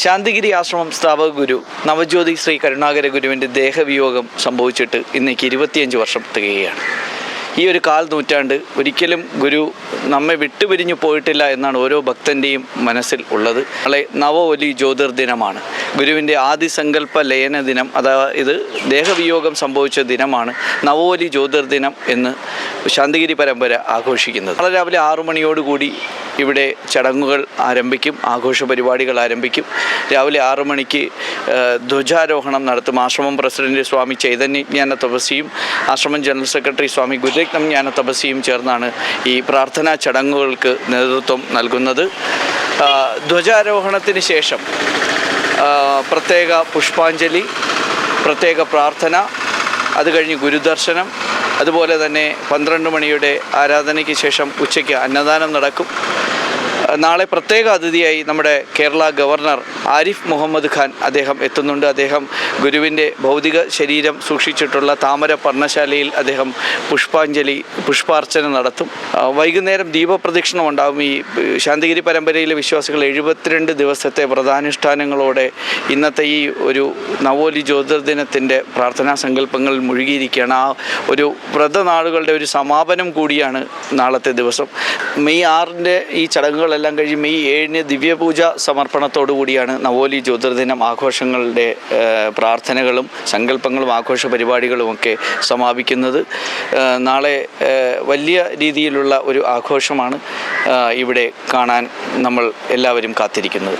ശാന്തിഗിരി ആശ്രമം സ്ഥാപക ഗുരു നവജ്യോതി ശ്രീ കരുണാകര ഗുരുവിന്റെ ദേഹവിയോഗം സംഭവിച്ചിട്ട് ഇന്നേക്ക് ഇരുപത്തിയഞ്ച് വർഷം തികയുകയാണ്. ഈ ഒരു കാൽ നൂറ്റാണ്ട് ഒരിക്കലും ഗുരു നമ്മെ വിട്ടുപിരിഞ്ഞു പോയിട്ടില്ല എന്നാണ് ഓരോ ഭക്തന്റെയും മനസ്സിൽ ഉള്ളത്. നാളെ നവഒലി ജ്യോതിർദിനമാണ്. ഗുരുവിന്റെ ആദിസങ്കല്പ ലയന ദിനം അതായത് ദേഹവിയോഗം സംഭവിച്ച ദിനമാണ് നവോലി ജ്യോതിർദിനം എന്ന് ശാന്തിഗിരി പരമ്പര ആഘോഷിക്കുന്നത്. നാളെ രാവിലെ ആറു മണിയോടുകൂടി ഇവിടെ ചടങ്ങുകൾ ആരംഭിക്കും ആഘോഷ പരിപാടികൾ ആരംഭിക്കും. രാവിലെ ആറു മണിക്ക് ധ്വജാരോഹണം നടത്തും. ആശ്രമം പ്രസിഡന്റ് സ്വാമി ചൈതന്യജ്ഞാന തപസ്സിയും ആശ്രമം ജനറൽ സെക്രട്ടറി സ്വാമി ഗുരുരത്നജ്ഞാന തപസ്സിയും ചേർന്നാണ് ഈ പ്രാർത്ഥനാ ചടങ്ങുകൾക്ക് നേതൃത്വം നൽകുന്നത്. ധ്വജാരോഹണത്തിന് ശേഷം പ്രത്യേക പുഷ്പാഞ്ജലി പ്രത്യേക പ്രാർത്ഥന അത് കഴിഞ്ഞ് ഗുരുദർശനം അതുപോലെ തന്നെ പന്ത്രണ്ട് മണിയുടെ ആരാധനയ്ക്ക് ശേഷം ഉച്ചയ്ക്ക് അന്നദാനം നടക്കും. നാളെ പ്രത്യേക അതിഥിയായി നമ്മുടെ കേരള ഗവർണർ ആരിഫ് മുഹമ്മദ് ഖാൻ അദ്ദേഹം എത്തുന്നുണ്ട്. അദ്ദേഹം ഗുരുവിന്റെ ഭൗതിക ശരീരം സൂക്ഷിച്ചിട്ടുള്ള താമര പർണശാലയിൽ അദ്ദേഹം പുഷ്പാഞ്ജലി പുഷ്പാർച്ചന നടത്തും. വൈകുന്നേരം ദീപപ്രദക്ഷിണം ഉണ്ടാകും ഈ ശാന്തിഗിരി പരമ്പരയിലെ വിശ്വാസികൾ എഴുപത്തിരണ്ട് ദിവസത്തെ വ്രതാനുഷ്ഠാനങ്ങളോടെ ഇന്നത്തെ ഈ ഒരു നവോലി ജ്യോതിർദിനത്തിന്റെ പ്രാർത്ഥനാ സങ്കല്പങ്ങളിൽ മുഴുകിയിരിക്കുകയാണ്. ആ ഒരു വ്രതനാളുകളുടെ ഒരു സമാപനം കൂടിയാണ് നാളത്തെ ദിവസം. മെയ് ആറിന്റെ ഈ ചടങ്ങുകളെല്ലാം കഴിയും ഈ ഏഴിന് ദിവ്യപൂജ സമർപ്പണത്തോടു കൂടിയാണ് നവോലി ജ്യോതിർദിനം ആഘോഷങ്ങളുടെ പ്രാർത്ഥനകളും സങ്കല്പങ്ങളും ആഘോഷ പരിപാടികളുമൊക്കെ സമാപിക്കുന്നത്. നാളെ വലിയ രീതിയിലുള്ള ഒരു ആഘോഷമാണ് ഇവിടെ കാണാൻ നമ്മൾ എല്ലാവരും കാത്തിരിക്കുന്നത്.